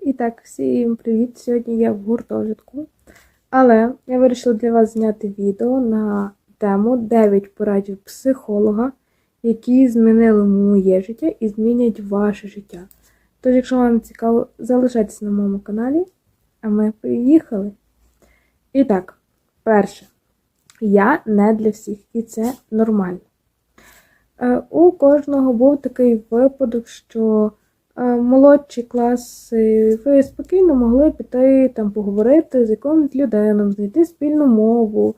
І так, всім привіт! Сьогодні я в гуртожитку. Але я вирішила для вас зняти відео на тему 9 порадів психолога, які змінили моє життя і змінять ваше життя. Тож, якщо вам цікаво, залишайтеся на моєму каналі, а ми поїхали. І так, перше, я не для всіх, і це нормально. Е, У кожного був такий випадок, що молодші класи ви спокійно могли піти там поговорити з якимось людиною, знайти спільну мову.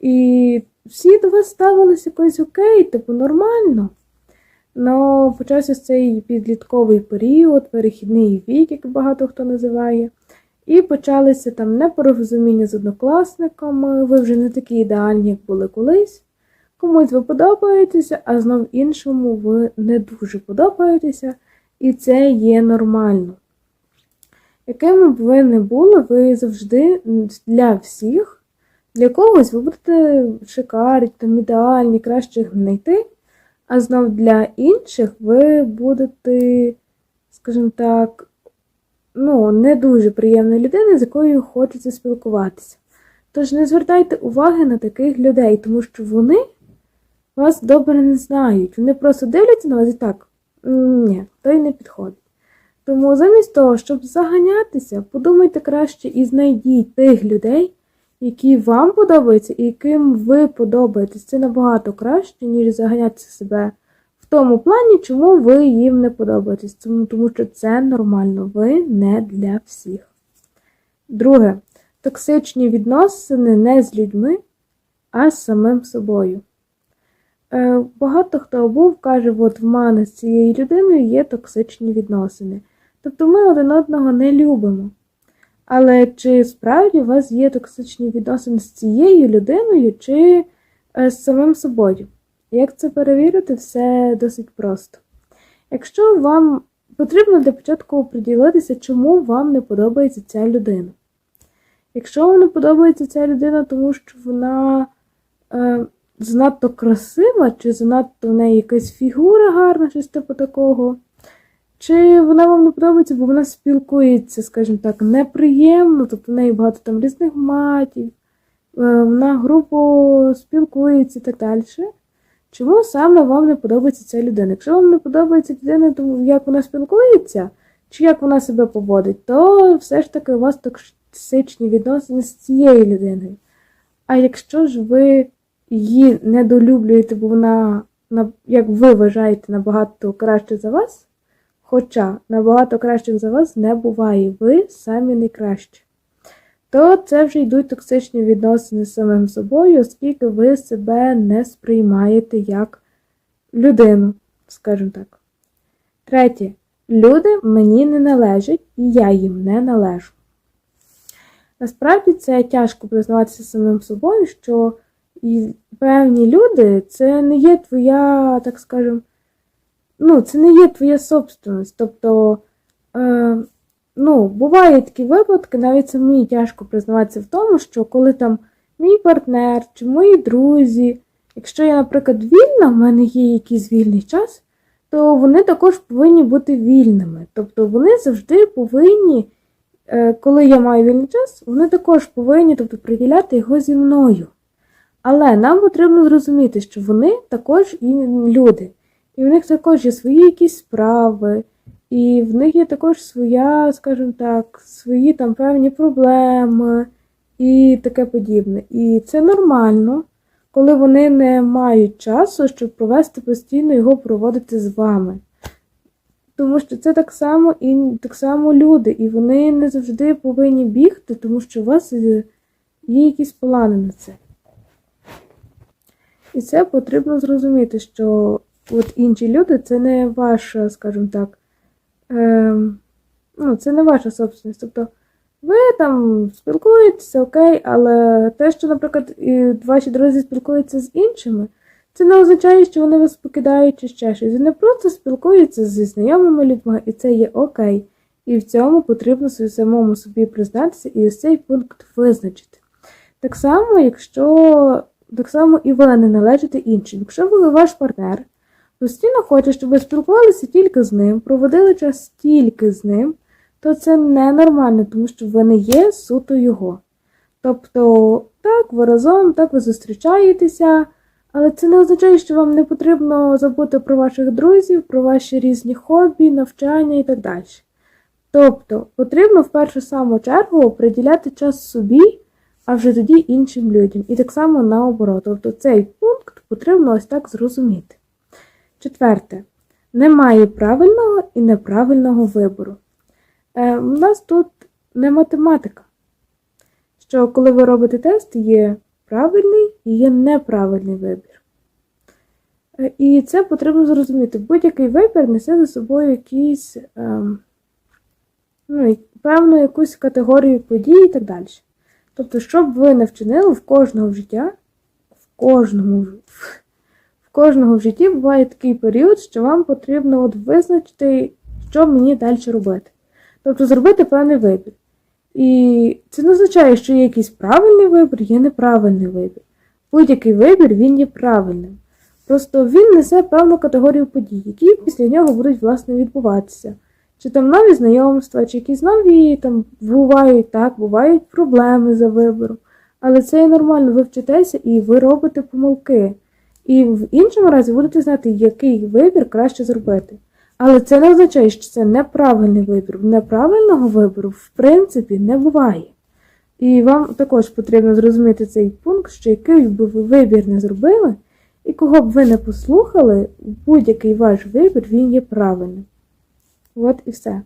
І всі до вас ставилися якось окей, типу нормально. Но почався цей підлітковий період, перехідний вік, як багато хто називає. І почалися там непорозуміння з однокласниками, ви вже не такі ідеальні, як були колись. Комусь ви подобаєтеся, а знов іншому ви не дуже подобаєтеся, і це є нормально. Якими б ви не були, ви завжди для всіх, для когось ви будете шикарні, там ідеальні, краще їх знайти, а знов для інших ви будете, скажімо так, ну, не дуже приємною людиною, з якою хочеться спілкуватися. Тож не звертайте уваги на таких людей, тому що вони вас добре не знають. Вони просто дивляться на вас і так, «М, ні, той не підходить. Тому замість того, щоб заганятися, подумайте краще і знайдіть тих людей, які вам подобаються і яким ви подобаєтесь. Це набагато краще, ніж заганятися себе в тому плані, чому ви їм не подобаєтесь. Тому, тому що це нормально, ви не для всіх. Друге, токсичні відносини не з людьми, а з самим собою. Е, Багато хто був, каже, от в мене з цією людиною є токсичні відносини. Тобто ми один одного не любимо. Але чи справді у вас є токсичні відносини з цією людиною, чи е, з самим собою? Як це перевірити, все досить просто. Якщо вам потрібно для початку приділитися, чому вам не подобається ця людина. Якщо вам не подобається ця людина, тому що вона е, занадто красива, чи занадто в неї якась фігура гарна, щось типу такого. Чи вона вам не подобається, бо вона спілкується, скажімо так, неприємно, тобто в неї багато там різних матів, е, вона грубо спілкується і так далі. Чому саме вам не подобається ця людина? Якщо вам не подобається людина, тому як вона спілкується, чи як вона себе поводить, то все ж таки у вас токсичні відносини з цією людиною. А якщо ж ви її недолюблюєте, бо вона, як ви вважаєте, набагато краще за вас, хоча набагато кращих за вас не буває, ви самі найкращі, то це вже йдуть токсичні відносини з самим собою, оскільки ви себе не сприймаєте як людину, скажімо так. Третє. Люди мені не належать, і я їм не належу. Насправді це тяжко признаватися самим собою, що і певні люди це не є твоя, так скажем, ну, це не є твоя собственність. Тобто, е, ну, бувають такі випадки, навіть самі тяжко признаватися в тому, що коли там мій партнер чи мої друзі, якщо я, наприклад, вільна, в мене є якийсь вільний час, то вони також повинні бути вільними. Тобто вони завжди повинні, е, коли я маю вільний час, вони також повинні тобто, приділяти його зі мною. Але нам потрібно зрозуміти, що вони також і люди. І в них також є свої якісь справи, і в них є також своя, скажімо так, свої там певні проблеми і таке подібне. І це нормально, коли вони не мають часу, щоб провести постійно його проводити з вами. Тому що це так само і так само люди, і вони не завжди повинні бігти, тому що у вас є якісь плани на це. І це потрібно зрозуміти, що от інші люди це не ваша, скажімо так, е, ну, це не ваша собственність. Тобто ви там спілкуєтеся, окей, але те, що, наприклад, і ваші друзі спілкуються з іншими, це не означає, що вони вас покидають чи ще щось. Вони просто спілкуються зі знайомими людьми, і це є окей. І в цьому потрібно самому собі признатися і ось цей пункт визначити. Так само, якщо так само і ви не належите іншим. Якщо ви ваш партнер постійно хоче, щоб ви спілкувалися тільки з ним, проводили час тільки з ним, то це ненормально, тому що ви не є суто його. Тобто, так, ви разом, так ви зустрічаєтеся, але це не означає, що вам не потрібно забути про ваших друзів, про ваші різні хобі, навчання і так далі. Тобто, потрібно в першу саму чергу приділяти час собі, а вже тоді іншим людям. І так само наоборот. Тобто цей пункт потрібно ось так зрозуміти. Четверте. Немає правильного і неправильного вибору. Е, у нас тут не математика. Що коли ви робите тест, є правильний і є неправильний вибір. Е, І це потрібно зрозуміти. Будь-який вибір несе за собою якийсь, ем, ну, певну якусь категорію подій і так далі. Тобто, що б ви не вчинили в кожного в життя, в кожному, в кожного в житті буває такий період, що вам потрібно от визначити, що мені далі робити. Тобто зробити певний вибір. І це не означає, що є якийсь правильний вибір, є неправильний вибір. Будь-який вибір він є правильним. Просто він несе певну категорію подій, які після нього будуть власне відбуватися. Чи там нові знайомства, чи якісь нові там бувають так, бувають проблеми за вибором. Але це і нормально, ви вчитеся і ви робите помилки. І в іншому разі будете знати, який вибір краще зробити. Але це не означає, що це неправильний вибір. Неправильного вибору, в принципі, не буває. І вам також потрібно зрозуміти цей пункт, що який би ви вибір не зробили, і кого б ви не послухали, будь-який ваш вибір він є правильним. От і все.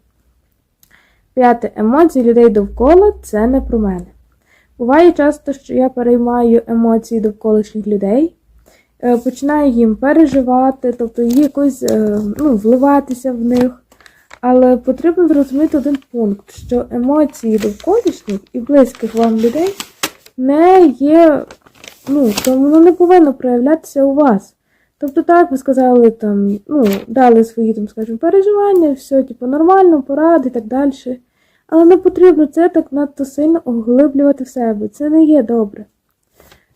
П'яте. Емоції людей довкола це не про мене. Буває часто, що я переймаю емоції довколишніх людей, е, починаю їм переживати, тобто якось е, ну, вливатися в них. Але потрібно зрозуміти один пункт, що емоції довколишніх і близьких вам людей не є, ну, то воно не повинно проявлятися у вас. Тобто, так ви сказали, там, ну, дали свої, там, скажімо, переживання, все, типу, нормально, поради і так далі. Але не потрібно це так надто сильно оглиблювати в себе. Це не є добре.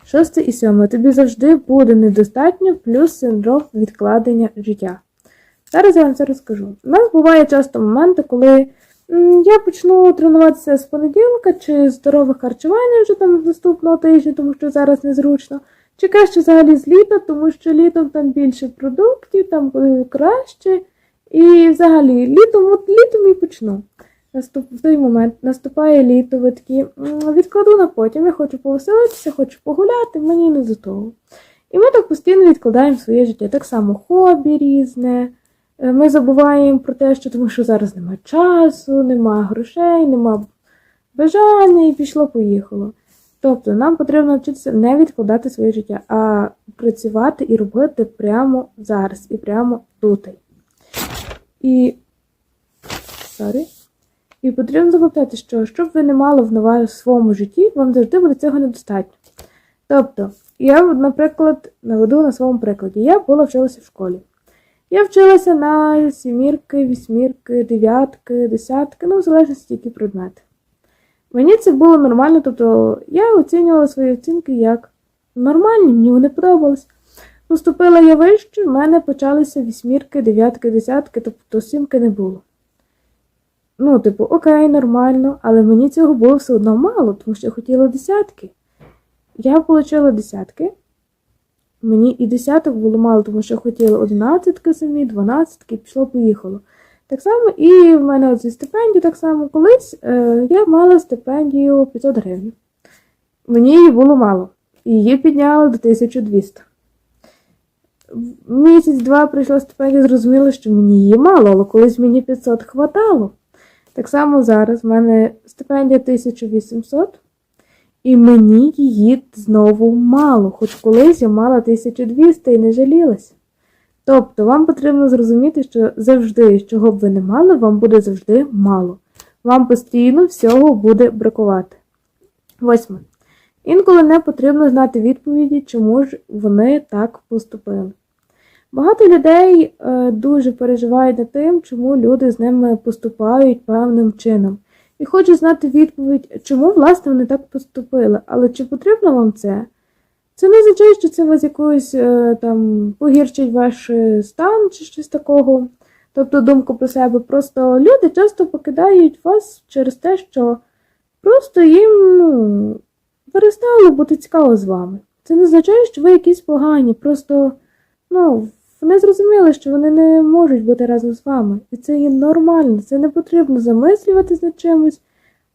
Шосте і сьоме. Тобі завжди буде недостатньо, плюс синдром відкладення життя. Зараз я вам це розкажу. У нас буває часто моменти, коли я почну тренуватися з понеділка чи здорове харчування вже там з наступного тижня, тому що зараз незручно. Чи краще взагалі з літа, тому що літом там більше продуктів, там е, краще. І взагалі літом, от літом і почну. Наступ, в той момент наступає літо, ви такі відкладу на потім. Я хочу повеселитися, хочу погуляти, мені не до того. І ми так постійно відкладаємо своє життя. Так само хобі різне. Е, Ми забуваємо про те, що тому що зараз немає часу, немає грошей, немає бажання і пішло-поїхало. Тобто нам потрібно вчитися не відкладати своє життя, а працювати і робити прямо зараз і прямо тут. І Sorry. І потрібно запам'ятати, що щоб ви не мали в своєму житті, вам завжди буде цього недостатньо. Тобто, я, наприклад, наведу на своєму прикладі. Я була вчилася в школі. Я вчилася на сімірки, вісьмірки, дев'ятки, десятки, ну, в залежності, які предмети. Мені це було нормально, тобто я оцінювала свої оцінки як нормальні, мені вони подобались. Поступила я вище, в мене почалися вісьмірки, дев'ятки, десятки, тобто сімки не було. Ну, типу, окей, нормально, але мені цього було все одно мало, тому що я хотіла десятки. Я отримала десятки. Мені і десяток було мало, тому що я хотіла одинадцятки самі, дванадцятки, пішло, поїхало. Так само і в мене зі стипендію, так само колись е, я мала стипендію 500 гривень. Мені її було мало. Її підняли до 1200. Місяць-два прийшла стипендія, зрозуміла, що мені її мало, але колись мені 500 хватало. Так само зараз в мене стипендія 1800, і мені її знову мало, хоч колись я мала 1200 і не жалілася. Тобто вам потрібно зрозуміти, що завжди, чого б ви не мали, вам буде завжди мало. Вам постійно всього буде бракувати. Восьме. Інколи не потрібно знати відповіді, чому ж вони так поступили. Багато людей е, дуже переживають над тим, чому люди з ними поступають певним чином. І хочуть знати відповідь, чому власне вони так поступили. Але чи потрібно вам це? Це не означає, що це вас якось е, там погірчить ваш е, стан чи щось такого. тобто думку про себе. Просто люди часто покидають вас через те, що просто їм ну, перестало бути цікаво з вами. Це не означає, що ви якісь погані, просто ну, вони зрозуміли, що вони не можуть бути разом з вами. І це є нормально, це не потрібно замислюватись над чимось.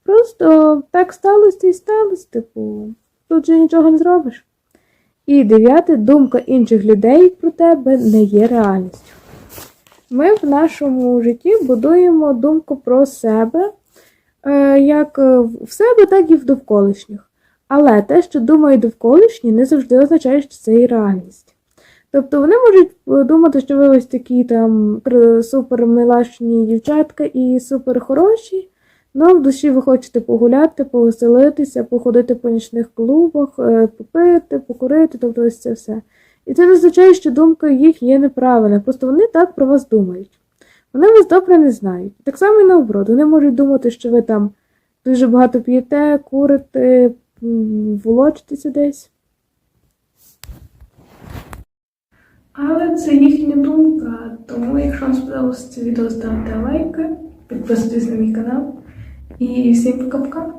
Просто так сталося і сталося, типу, тут же нічого не зробиш. І дев'яте, думка інших людей про тебе не є реальністю. Ми в нашому житті будуємо думку про себе, е, як е, в себе, так і в довколишніх. Але те, що думають довколишні, не завжди означає, що це і реальність. Тобто вони можуть думати, що ви ось такі там кр- супер милашні дівчатка і супер хороші, але в душі ви хочете погуляти, повеселитися, походити по нічних клубах, е, попити, покурити, тобто ось це все. І це не означає, що думка їх є неправильна, просто вони так про вас думають. Вони вас добре не знають. Так само і наоборот, вони можуть думати, що ви там дуже багато п'єте, курите, волочитеся десь. Але це їхня думка, тому якщо вам сподобалося це відео, ставте лайки, підписуйтесь на мій канал і всім пока-пока.